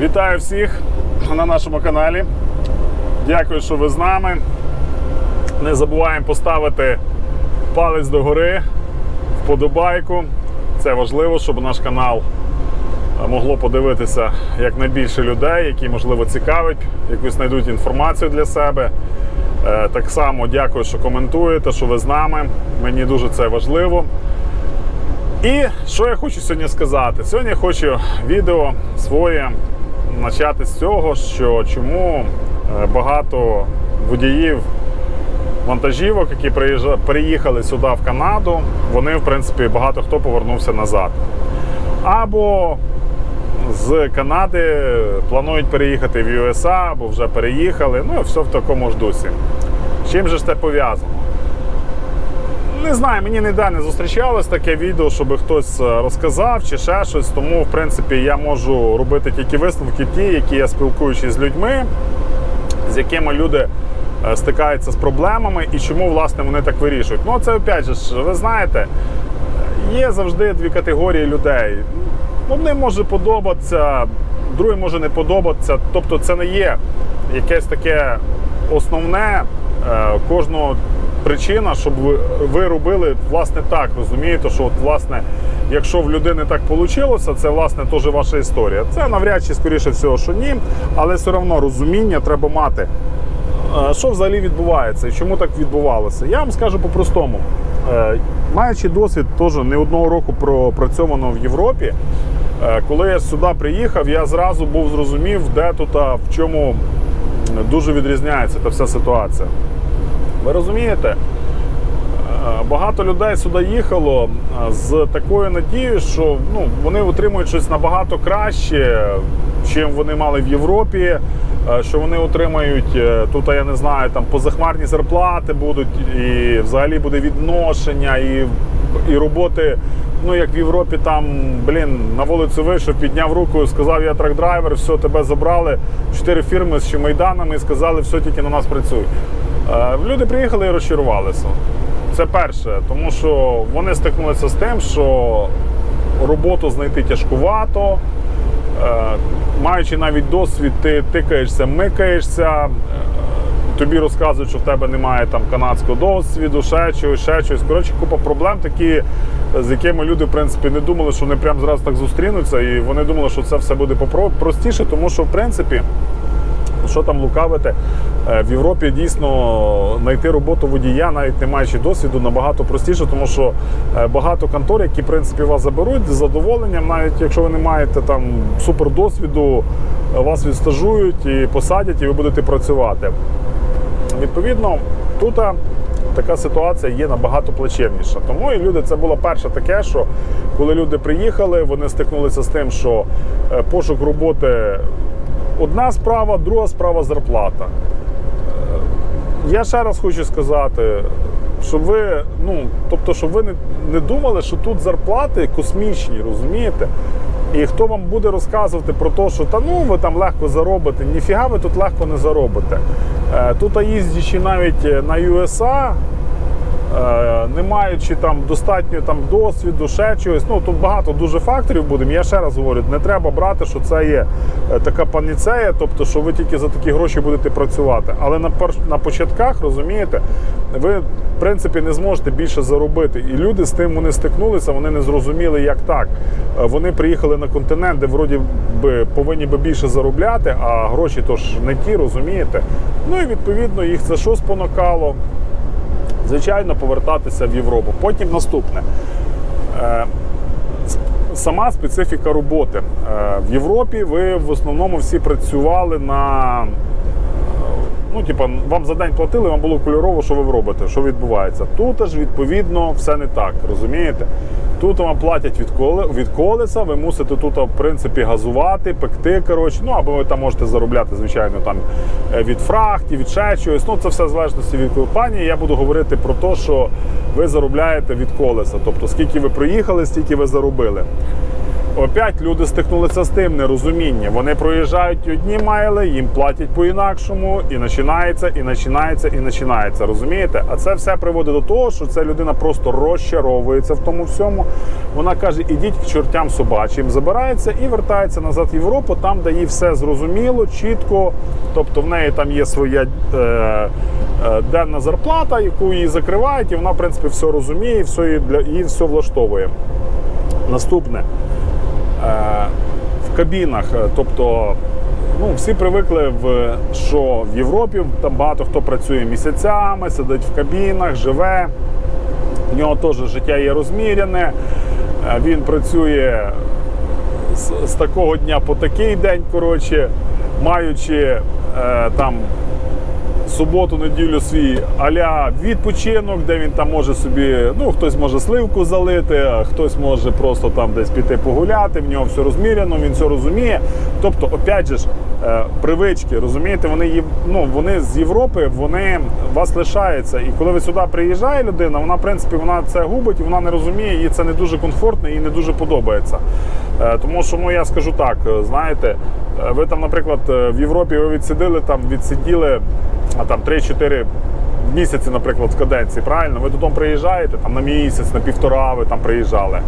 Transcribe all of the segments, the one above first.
Вітаю всіх на нашому каналі. Дякую, що ви з нами. Не забуваємо поставити палець догори, вподобайку. Це важливо, щоб наш канал могло подивитися якнайбільше людей, які, можливо, цікавить, якусь знайдуть інформацію для себе. Е, Так само дякую, що коментуєте, що ви з нами. Мені дуже це важливо. І що я хочу сьогодні сказати? Сьогодні я хочу відео своє почати з цього, що чому е, багато водіїв вантажівок, які приїхали сюди в Канаду, вони, в принципі, багато хто повернувся назад. Або з Канади планують переїхати в USA, або вже переїхали. Ну, все в такому ж дусі. Чим же ж це пов'язано? Не знаю, мені ніде не зустрічалось таке відео, щоб хтось е, розказав чи ще щось. Тому, в принципі, я можу робити тільки висновки ті, які я спілкуючись з людьми, з якими люди е, стикаються з проблемами і чому власне вони так вирішують. Ну, це опять же, ви знаєте, є завжди дві категорії людей. Одним може подобатися, другим може не подобатися. Тобто, це не є якесь таке основне е, кожного причина, щоб ви, ви робили власне так. Розумієте, що от, власне, якщо в людини так вийшло, це власне теж ваша історія. Це навряд чи скоріше всього, що ні, але все одно розуміння треба мати. Е, Що взагалі відбувається і чому так відбувалося? Я вам скажу по-простому. Е, Маючи досвід теж не одного року пропрацьовано в Європі, е, коли я сюди приїхав, я зразу був зрозумів, де тут, а, в чому дуже відрізняється та вся ситуація. Ви розумієте? Е, Багато людей сюди їхало е, з такою надією, що ну, вони отримують щось набагато краще, чим вони мали в Європі. е, Що вони отримають тут, я не знаю, там позахмарні зарплати будуть, і взагалі буде відношення, і, і роботи. Ну, як в Європі, там, блін, на вулицю вийшов, підняв руку, сказав, я трак-драйвер, все, тебе забрали. Чотири фірми з Чемайданами і сказали, все тільки на нас працюй. Е, Люди приїхали і розчарувалися. Це перше, тому що вони стикнулися з тим, що роботу знайти тяжкувато. Е, Маючи навіть досвід, ти тикаєшся, микаєшся, е, тобі розказують, що в тебе немає там канадського досвіду, ще чогось, ще чогось. Коротше, купа проблем такі, з якими люди, в принципі, не думали, що вони прямо зразу так зустрінуться, і вони думали, що це все буде простіше, тому що, в принципі, що там лукавити, е, в Європі дійсно знайти роботу водія, навіть не маючи досвіду, набагато простіше, тому що е, багато контор, які в принципі вас заберуть з задоволенням, навіть якщо ви не маєте там супер досвіду, е, вас відстажують і посадять, і ви будете працювати. Відповідно, тут така ситуація є набагато плачевніша. Тому і люди, це було перше таке, що коли люди приїхали, вони стикнулися з тим, що е, пошук роботи одна справа, друга справа зарплата. Е, Я ще раз хочу сказати, щоб ви, ну, тобто, щоб ви не, не думали, що тут зарплати космічні, розумієте? І хто вам буде розказувати про те, що та ну ви там легко заробите, ніфіга ви тут легко не заробите. Е, Тут їздячи навіть на USA, е, не маючи там достатньо там досвіду, ще чогось. Ну тут багато дуже факторів буде. Я ще раз говорю, не треба брати, що це є е, така паніцея, тобто, що ви тільки за такі гроші будете працювати. Але на перш на початках розумієте, ви в принципі не зможете більше заробити. І люди з тим вони стикнулися, вони не зрозуміли, як так. Е, Вони приїхали на континент, де вроді би повинні би більше заробляти, а гроші то ж не ті, розумієте. Ну і відповідно їх це що спонукало звичайно, повертатися в Європу. Потім наступне. Е, Сама специфіка роботи. Е, В Європі ви в основному всі працювали на. Ну, типа, вам за день платили, вам було кольорово, що ви робите, що відбувається. Тут аж відповідно все не так, розумієте? Тут вам платять від, коле, від колеса, ви мусите тут, в принципі, газувати, пекти. коротше, Ну або ви там можете заробляти, звичайно, там е, від фрахтів, від ще чогось. Ну, це все в залежності від компанії. Я буду говорити про те, що ви заробляєте від колеса. Тобто, скільки ви проїхали, стільки ви заробили. Опять люди стикнулися з тим нерозумінням. Вони проїжджають одні майли, їм платять по-інакшому, і починається, і починається, і починається. Розумієте? А це все приводить до того, що ця людина просто розчаровується в тому всьому. Вона каже: ідіть к чортям собачим, забирається і вертається назад в Європу, там, де їй все зрозуміло, чітко. Тобто в неї там є своя. Е, е, Денна зарплата, яку її закривають, і вона, в принципі, все розуміє, все її, для, її все влаштовує. Наступне в кабінах, е, тобто. Ну, всі привикли, в, що в Європі там багато хто працює місяцями, сидить в кабінах, живе. В нього теж життя є розміряне. Е, Він працює з, з такого дня по такий день, коротше, маючи е, там суботу, неділю свій аля відпочинок, де він там може собі, ну хтось може сливку залити, хтось може просто там десь піти погуляти, в нього все розміряно, він все розуміє. Тобто, опять же привички, розумієте, вони є, ну, вони з Європи, вони вас лишаються. І коли ви сюди приїжджає людина, вона в принципі вона це губить, і вона не розуміє, їй це не дуже комфортно, їй не дуже подобається. Е, Тому що ну я скажу так, е, знаєте, е, ви там, наприклад, е, в Європі ви відсидили там, відсиділи а там 3-4 місяці, наприклад, в каденції, правильно? Ви додому приїжджаєте там на місяць, на півтора ви там приїжджали е,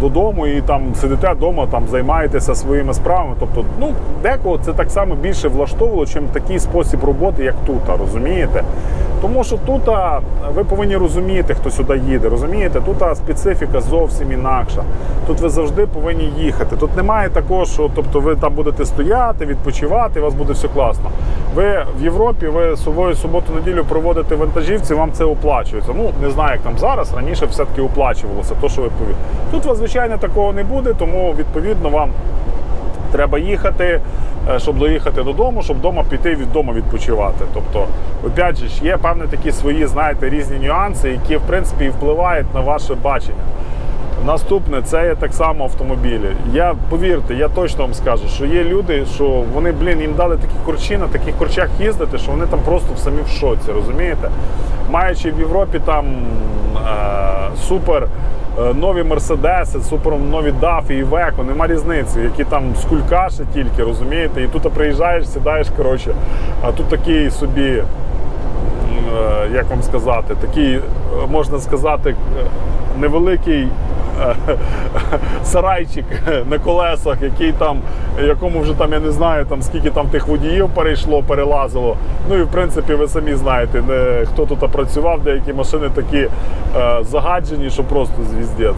додому і там сидите вдома, там займаєтеся своїми справами. Тобто, ну декого це так само більше влаштовувало, чим такий спосіб роботи, як тут, розумієте? Тому що тут ви повинні розуміти, хто сюди їде. Розумієте, тут специфіка зовсім інакша. Тут ви завжди повинні їхати. Тут немає такого, що тобто, ви там будете стояти, відпочивати, у вас буде все класно. Ви в Європі, ви свою суботу-неділю проводите вантажівці, вам це оплачується. Ну не знаю, як там зараз. Раніше все-таки оплачувалося, то що ви пові. Тут, у вас, звичайно, такого не буде, тому відповідно вам треба їхати, е, щоб доїхати додому, щоб вдома піти від дому відпочивати. Тобто, опять же, є певні такі свої, знаєте, різні нюанси, які в принципі впливають на ваше бачення. Наступне це є так само автомобілі. Я повірте, я точно вам скажу, що є люди, що вони, блін, їм дали такі корчі на таких корчах їздити, що вони там просто самі в шоці, розумієте? Маючи в Європі там е, супер нові мерседеси, супернові дафи і веко, нема різниці, які там з кулькаші тільки, розумієте? І тут приїжджаєш, сідаєш, коротше, а тут такий собі е, як вам сказати, такий, е, можна сказати, е, невеликий е, сарайчик на колесах, який там, якому вже там, я не знаю, там скільки там тих водіїв перейшло, перелазило. Ну і в принципі ви самі знаєте, не, хто тут працював, деякі машини такі е, загаджені, що просто звіздець.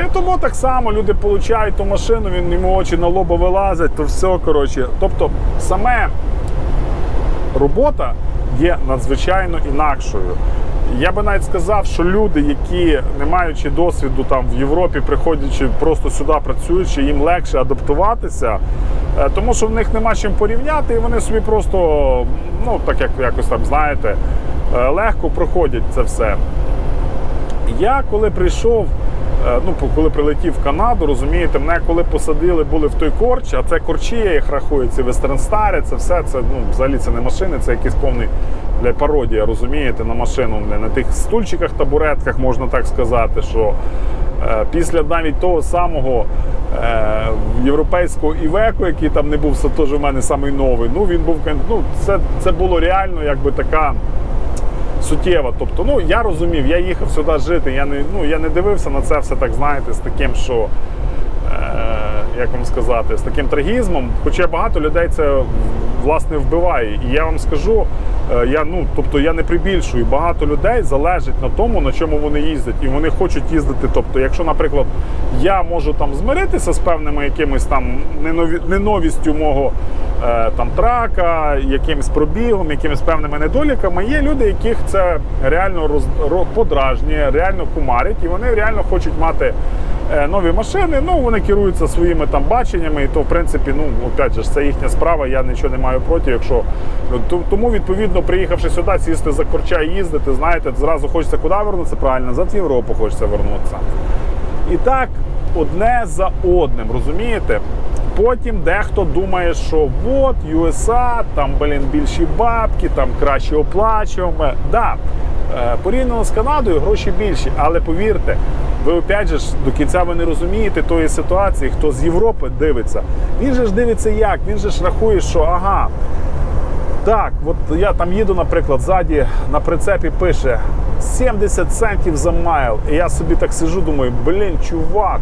І тому так само люди получають ту машину, він йому очі на лоба вилазять, то все коротше. Тобто саме робота є надзвичайно інакшою. Я би навіть сказав, що люди, які не маючи досвіду там в Європі, приходячи просто сюди працюючи, їм легше адаптуватися, е, тому що в них нема чим порівняти, і вони собі просто, ну так як якось там знаєте, е, легко проходять це все. Я коли прийшов, е, ну коли прилетів в Канаду, розумієте, мене коли посадили, були в той корч, а це корчі, я їх рахую, ці вестернстари, це все, це ну взагалі це не машини, це якийсь повний бля, пародія, розумієте, на машину. Бля, на тих стульчиках, табуретках можна так сказати, що е, після навіть того самого е, європейського Івеко, який там не був, теж у мене самий новий. Ну він був ну, це, це було реально якби така суттєва. Тобто, ну я розумів, я їхав сюди жити. Я не ну я не дивився на це все так, знаєте, з таким, що е, як вам сказати, з таким трагізмом. Хоча багато людей це власне вбиває. І я вам скажу, е, я ну тобто я не прибільшую. Багато людей залежить на тому, на чому вони їздять, і вони хочуть їздити. Тобто, якщо, наприклад, я можу там змиритися з певними якимись там неновістю мого е, там трака, якимось пробігом, якимись певними недоліками. Є люди, яких це реально роз, подражнює, реально кумарить, і вони реально хочуть мати нові машини. Ну вони керуються своїми там баченнями, і то в принципі, ну опять же, це їхня справа. Я нічого не маю проти. Якщо ну, тому відповідно, приїхавши сюди, сісти за корча і їздити, знаєте, зразу хочеться куди вернутися? Правильно, за Європу хочеться вернутися. І так одне за одним, розумієте? Потім дехто думає, що от USA, там блін, більші бабки, там краще оплачуємо. Да, е, порівняно з Канадою гроші більші, але повірте, Ви опять же до кінця ви не розумієте тої ситуації, хто з Європи дивиться. Він же ж дивиться як? Він же ж рахує, що ага. Так, от я там їду, наприклад, ззаді на прицепі пише 70 центів за майл. І я собі так сижу, думаю, блін, чувак,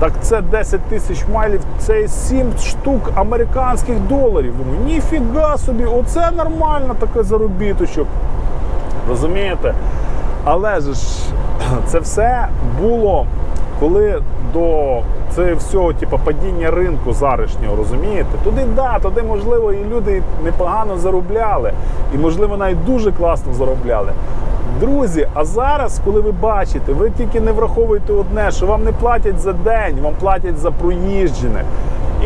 так це 10 тисяч майлів, це 7 штук американських доларів. Думаю, ніфіга собі, оце нормально таке заробіточок. Розумієте? Але ж це все було коли до це всього, типу, падіння ринку заришнього, розумієте? Туди да, туди можливо і люди непогано заробляли, і можливо навіть дуже класно заробляли. Друзі, а зараз, коли ви бачите, ви тільки не враховуєте одне, що вам не платять за день, вам платять за проїжджене.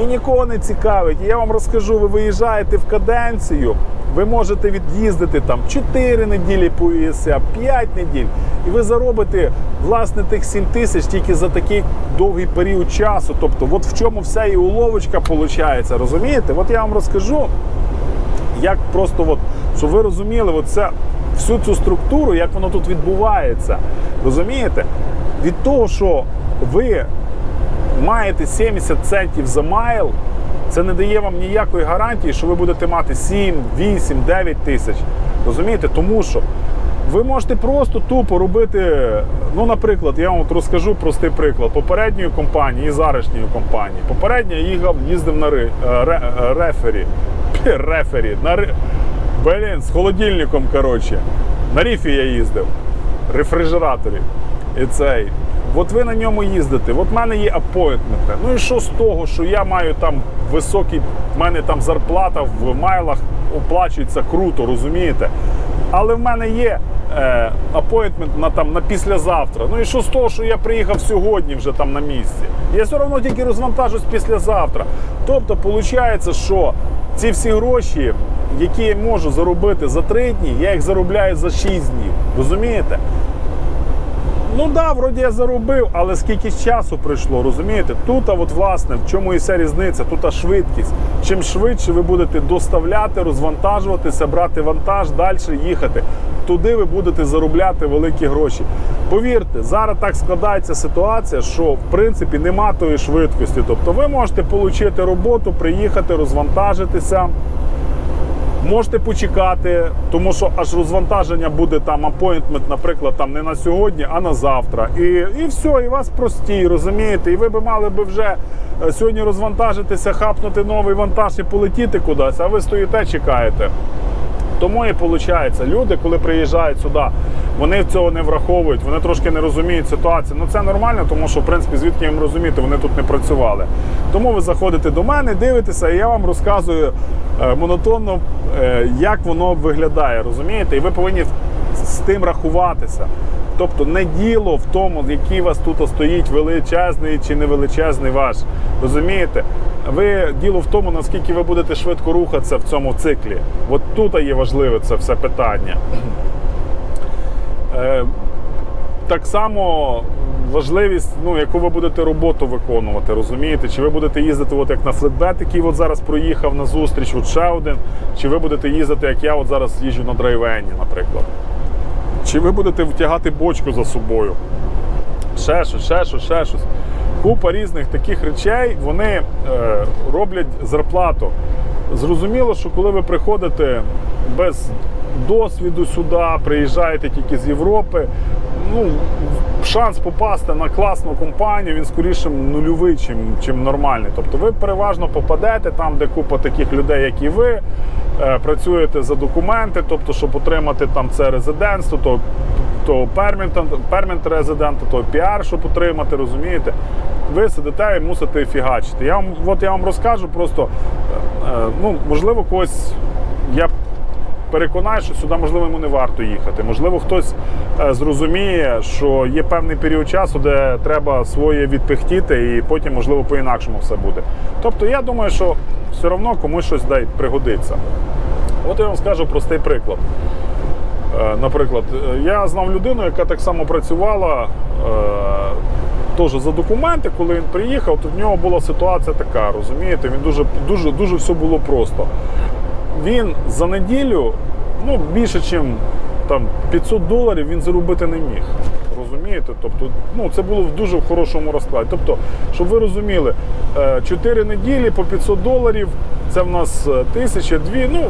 І нікого не цікавить. І я вам розкажу, ви виїжджаєте в каденцію, ви можете від'їздити там 4 неділі по ЄСА, 5 неділь, і ви заробите власне тих 7 тисяч тільки за такий довгий період часу. Тобто, от в чому вся і уловочка виходить, розумієте? От я вам розкажу, як просто, от, щоб ви розуміли, от всю цю структуру, як воно тут відбувається. Розумієте? Від того, що ви маєте 70 центів за майл, це не дає вам ніякої гарантії, що ви будете мати 7, 8, 9 тисяч. Розумієте? Тому що ви можете просто тупо робити. Ну, наприклад, я вам от розкажу простий приклад попередньої компанії і зарашньої компанії. Попередньо я їхав, їздив на ри, е, ре, е, рефері. Рефері. На ри... Блін, з холодильником, коротше. На ріфі я їздив. Рефрижераторі. І цей. От ви на ньому їздите, от в мене є апойтменти. Ну і що з того, що я маю там високий, в мене там зарплата в майлах оплачується круто, розумієте? Але в мене є е, на там на післязавтра. Ну і що з того, що я приїхав сьогодні вже там на місці? Я все одно тільки розвантажусь післязавтра. Тобто, виходить, що ці всі гроші, які я можу заробити за три дні, я їх заробляю за 6 днів. Розумієте? Ну да, вроді я заробив, але скільки часу пройшло, розумієте? Тут, а от власне, в чому і вся різниця, тут а швидкість. Чим швидше ви будете доставляти, розвантажуватися, брати вантаж, далі їхати. Туди ви будете заробляти великі гроші. Повірте, зараз так складається ситуація, що в принципі нема тої швидкості. Тобто ви можете отримати роботу, приїхати, розвантажитися. Можете почекати, тому що аж розвантаження буде там апоінтмент, наприклад, там не на сьогодні, а на завтра. І і все, і вас прості, розумієте? І ви би мали би вже е, сьогодні розвантажитися, хапнути новий вантаж і полетіти кудись, а ви стоїте, чекаєте. Тому і виходить, люди, коли приїжджають сюди, вони цього не враховують, вони трошки не розуміють ситуацію. Ну це нормально, тому що в принципі звідки їм розуміти, вони тут не працювали. Тому ви заходите до мене, дивитеся, і я вам розказую е, монотонно, е, як воно виглядає. Розумієте? І ви повинні з тим рахуватися. Тобто не діло в тому, який у вас тут стоїть величезний чи невеличезний ваш. Розумієте? Ви діло в тому, наскільки ви будете швидко рухатися в цьому циклі. От тут є важливе це все питання. Е, так само важливість, ну, яку ви будете роботу виконувати, розумієте? Чи ви будете їздити, от як на флетбет, який от зараз проїхав на зустріч, от ще один, чи ви будете їздити, як я от зараз їжджу на драйвені, наприклад. Чи ви будете втягати бочку за собою? Ще щось, ще щось, ще щось. Купа різних таких речей вони е, роблять зарплату. Зрозуміло, що коли ви приходите без досвіду сюди, приїжджаєте тільки з Європи, ну, шанс попасти на класну компанію, він скоріше нульовий, чим, чим нормальний. Тобто ви переважно попадете там, де купа таких людей, як і ви, е, працюєте за документи, тобто, щоб отримати там це резидентство, то то пермент резидента, то піар, щоб отримати, розумієте? Ви сидите і мусите фігачити. Я вам, от я вам розкажу просто, е, е, ну, можливо, когось я переконаю, що сюди, можливо, йому не варто їхати. Можливо, хтось зрозуміє, що є певний період часу, де треба своє відпихтіти, і потім, можливо, по-інакшому все буде. Тобто, я думаю, що все одно комусь щось дай пригодиться. От я вам скажу простий приклад. Е, Наприклад, е, я знав людину, яка так само працювала е, теж за документи, коли він приїхав, то в нього була ситуація така, розумієте, він дуже дуже, дуже все було просто. Він за неділю ну, більше, ніж там, 500 доларів він заробити не міг. Розумієте? Тобто, ну це було в дуже хорошому розкладі. Тобто, щоб ви розуміли, 4 неділі по 500 доларів, це в нас е, тисяча, дві. Ну,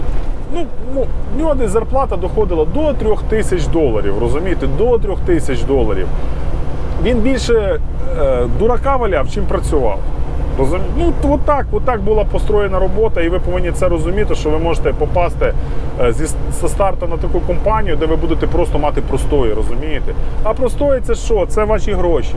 ну, ну, в нього десь зарплата доходила до 3 тисяч доларів, розумієте, до 3 тисяч доларів. Він більше е, дурака валяв, чим працював. Ну, от- так, от так була построєна робота, і ви повинні це розуміти, що ви можете попасти е, зі зі старту на таку компанію, де ви будете просто мати простої, розумієте? А простої це що? Це ваші гроші.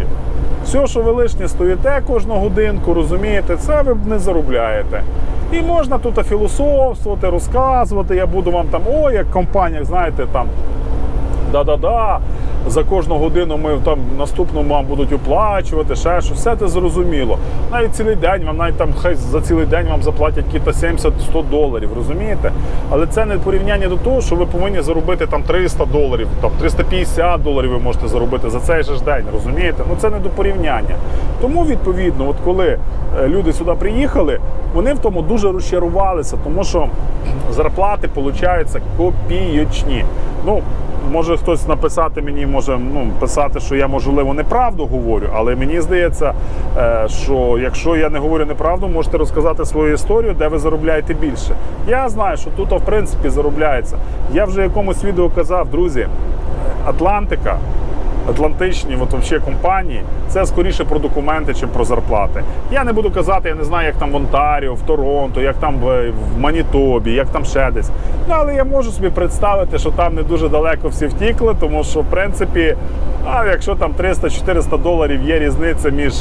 Все, що ви лишнє стоїте кожну годинку, розумієте, це ви не заробляєте. І можна тут філософствувати, розказувати. Я буду вам там, ой, як в компаніях, знаєте, там да-да-да, за кожну годину ми там наступну вам будуть оплачувати, ще що, все це зрозуміло. Навіть цілий день вам навіть там хай за цілий день вам заплатять кіта 70-100 доларів, розумієте? Але це не порівняння до того, що ви повинні заробити там 300 доларів, там 350 доларів ви можете заробити за цей же ж день, розумієте? Ну це не до порівняння. Тому відповідно, от коли е, люди сюди приїхали, вони в тому дуже розчарувалися, тому що зарплати получаються копійочні. Ну, може хтось написати мені, може ну, писати, що я можливо неправду говорю, але мені здається, е, що якщо я не говорю неправду, можете розказати свою історію, де ви заробляєте більше. Я знаю, що тут в принципі заробляється. Я вже якомусь відео казав, друзі, Атлантика. Атлантичні от, вообще, компанії це скоріше про документи, чим про зарплати. Я не буду казати, я не знаю, як там в Онтаріо, в Торонто, як там в, Манітобі, як там ще десь. Ну, але я можу собі представити, що там не дуже далеко всі втікли, тому що в принципі, а якщо там 300-400 доларів є різниця між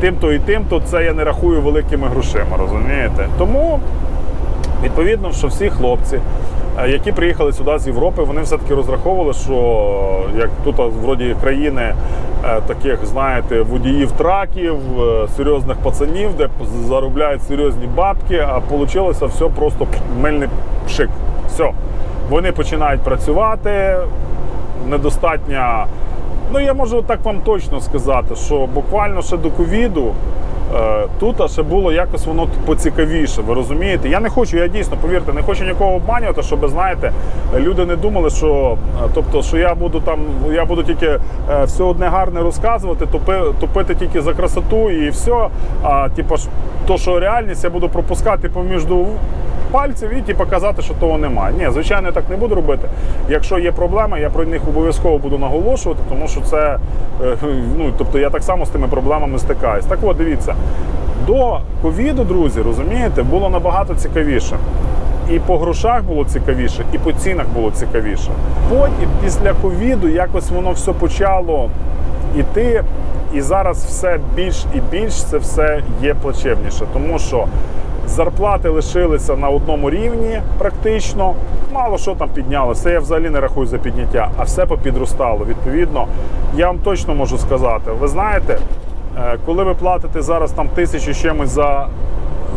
тим-то і тим, то це я не рахую великими грошима, розумієте? Тому Відповідно, що всі хлопці, які приїхали сюди з Європи, вони все-таки розраховували, що як тут вроді країни е, таких, знаєте, водіїв траків, е, серйозних пацанів, де заробляють серйозні бабки, а вийшло все просто мильний пшик. Все. Вони починають працювати, недостатня. Ну, я можу так вам точно сказати, що буквально ще до ковіду тут а ще було якось воно поцікавіше. Ви розумієте? Я не хочу, я дійсно, повірте, не хочу нікого обманювати, щоб знаєте, люди не думали, що е, тобто, що я буду там, я буду тільки е, все одне гарне розказувати, тупи, тупити тільки за красоту і все. А типу, то, що реальність, я буду пропускати поміж пальців і типу, казати, що того немає. Ні, звичайно, я так не буду робити. Якщо є проблеми, я про них обов'язково буду наголошувати, тому що це е, ну, тобто я так само з тими проблемами стикаюсь. Так от, дивіться, до ковіду, друзі, розумієте, було набагато цікавіше. І по грошах було цікавіше, і по цінах було цікавіше. Потім, після ковіду, якось воно все почало іти. І зараз все більш і більш це все є плачевніше, тому що зарплати лишилися на одному рівні практично. Мало що там піднялося. Я взагалі не рахую за підняття, а все попідростало. Відповідно, я вам точно можу сказати, ви знаєте, е, коли ви платите зараз там тисячу чимось за,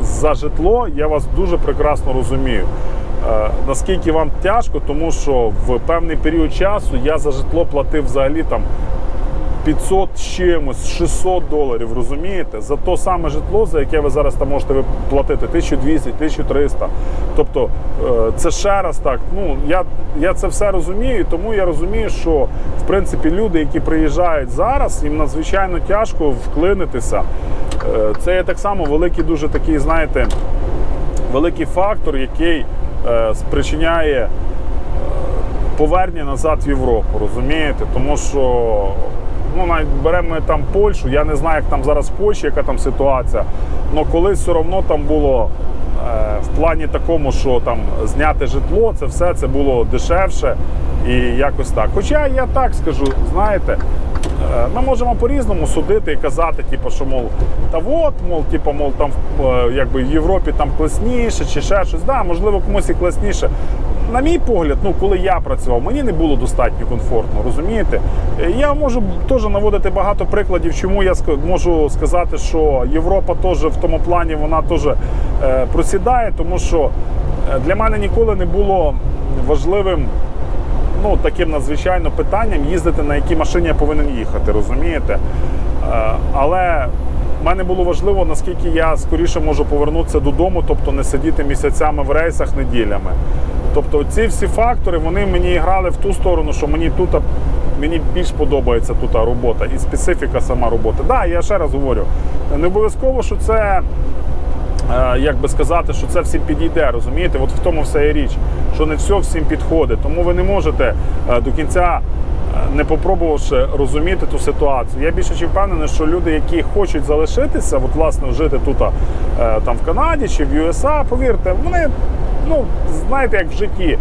за житло, я вас дуже прекрасно розумію. Е, Наскільки вам тяжко, тому що в певний період часу я за житло платив взагалі там 500 з чимось, 600 доларів, розумієте? За то саме житло, за яке ви зараз там можете платити 1200, 1300. Тобто е, це ще раз так. Ну я, я це все розумію, тому я розумію, що в принципі люди, які приїжджають зараз, їм надзвичайно тяжко вклинитися. Е, Це є так само великий, дуже такий, знаєте, великий фактор, який е, спричиняє повернення назад в Європу, розумієте? Тому що ну, навіть беремо там Польщу, я не знаю, як там зараз в Польщі, яка там ситуація, але колись все одно там було е, в плані такому, що там зняти житло, це все це було дешевше і якось так. Хоча я так скажу, знаєте. е, Ми можемо по-різному судити і казати, типу, що мов, та от, мов, типу, мов, там е, якби в Європі там класніше чи ще щось. Да, можливо, комусь і класніше. На мій погляд, ну коли я працював, мені не було достатньо комфортно, розумієте? Я можу теж наводити багато прикладів, чому я можу сказати, що Європа теж в тому плані вона теж е, просідає, тому що е, для мене ніколи не було важливим ну, таким надзвичайно питанням їздити, на якій машині я повинен їхати, розумієте? Е, Але мене було важливо, наскільки я скоріше можу повернутися додому, тобто не сидіти місяцями в рейсах неділями. Тобто ці всі фактори вони мені грали в ту сторону, що мені тут мені більш подобається тут робота і специфіка сама роботи. Так, да, я ще раз говорю, не обов'язково, що це. Е, Як би сказати, що це всім підійде, розумієте? От в тому вся і річ, що не все всім підходить. Тому ви не можете е, до кінця, е, не попробувавши розуміти ту ситуацію. Я більше чи впевнений, що люди, які хочуть залишитися, от власне жити тут, там в Канаді чи в USA, повірте, вони, ну знаєте, як в житті.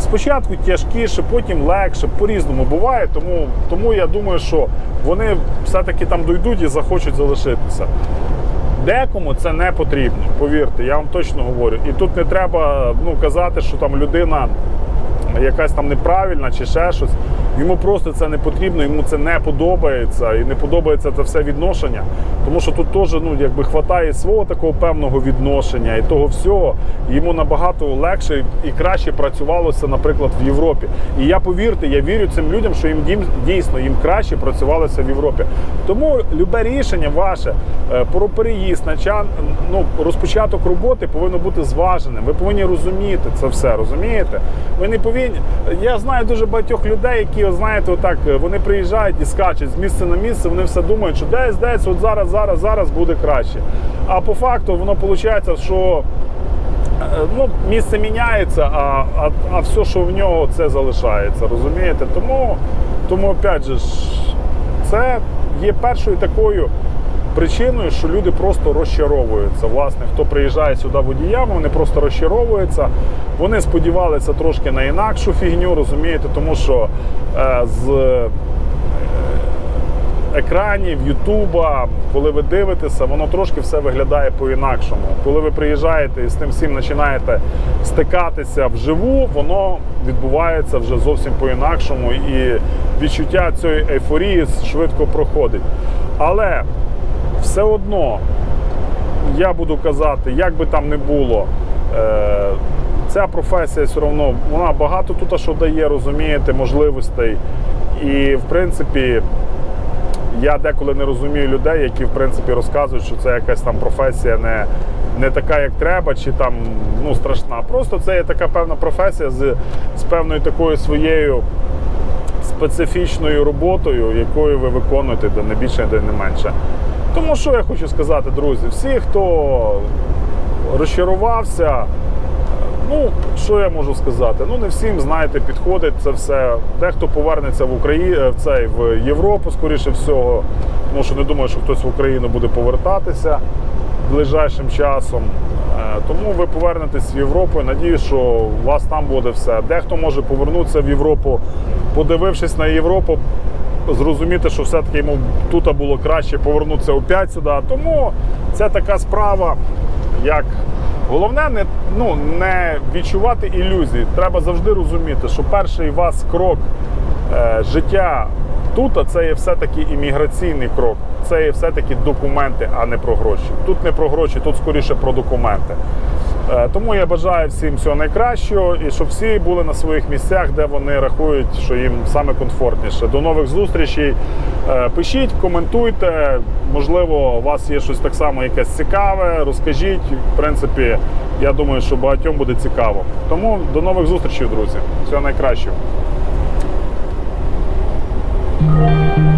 Спочатку тяжкіше, потім легше, по-різному буває. Тому, тому я думаю, що вони все-таки там дойдуть і захочуть залишитися. Декому це не потрібно, повірте, я вам точно говорю. І тут не треба ну, казати, що там людина якась там неправильна чи ще щось. Йому просто це не потрібно, йому це не подобається і не подобається це все відношення. Тому що тут теж ну, якби хватає свого такого певного відношення і того всього. Йому набагато легше і краще працювалося, наприклад, в Європі. І я повірте, я вірю цим людям, що їм дійсно їм краще працювалося в Європі. Тому любе рішення ваше е, про переїзд, начан, ну, розпочаток роботи повинно бути зваженим. Ви повинні розуміти це все, розумієте? Ви не повинні. Я знаю дуже багатьох людей, які, от знаєте, отак е, вони приїжджають і скачуть з місця на місце. Вони все думають, що десь, десь, от зараз, зараз, зараз буде краще. А по факту воно виходить, що Е, ну, місце міняється, а, а, а все, що в нього, це залишається. Розумієте? Тому, тому опять же, це є першою такою причиною, що люди просто розчаровуються. Власне, хто приїжджає сюди водіями, вони просто розчаровуються. Вони сподівалися трошки на інакшу фігню, розумієте, тому що е, з екранів, Ютуба, коли ви дивитеся, воно трошки все виглядає по-інакшому. Коли ви приїжджаєте і з тим всім починаєте стикатися вживу, воно відбувається вже зовсім по-інакшому, і відчуття цієї ейфорії швидко проходить. Але все одно я буду казати, як би там не було. Е, ця професія все одно вона багато тут що дає, розумієте, можливостей. І в принципі, я деколи не розумію людей, які в принципі розказують, що це якась там професія не, не така, як треба, чи там ну, страшна. Просто це є така певна професія з, з певною такою своєю специфічною роботою, якою ви виконуєте де не більше, де не менше. Тому що я хочу сказати, друзі, всі, хто розчарувався, ну, що я можу сказати? Ну, не всім, знаєте, підходить це все. Дехто повернеться в Україну, в цей в Європу, скоріше всього. Тому що не думаю, що хтось в Україну буде повертатися ближайшим часом. Е, Тому ви повернетесь в Європу. Надію, що у вас там буде все. Дехто може повернутися в Європу, подивившись на Європу, зрозуміти, що все-таки йому тут було краще повернутися опять сюди. Тому це така справа, як головне не, ну, не відчувати ілюзій. Треба завжди розуміти, що перший вас крок е, життя тут, це є все-таки імміграційний крок. Це є все-таки документи, а не про гроші. Тут не про гроші, тут скоріше про документи. Е, Тому я бажаю всім всього найкращого і щоб всі були на своїх місцях, де вони рахують, що їм саме комфортніше. До нових зустрічей. Е, Пишіть, коментуйте. Можливо, у вас є щось так само якесь цікаве. Розкажіть. В принципі, я думаю, що багатьом буде цікаво. Тому до нових зустрічей, друзі. Всього найкращого. thank you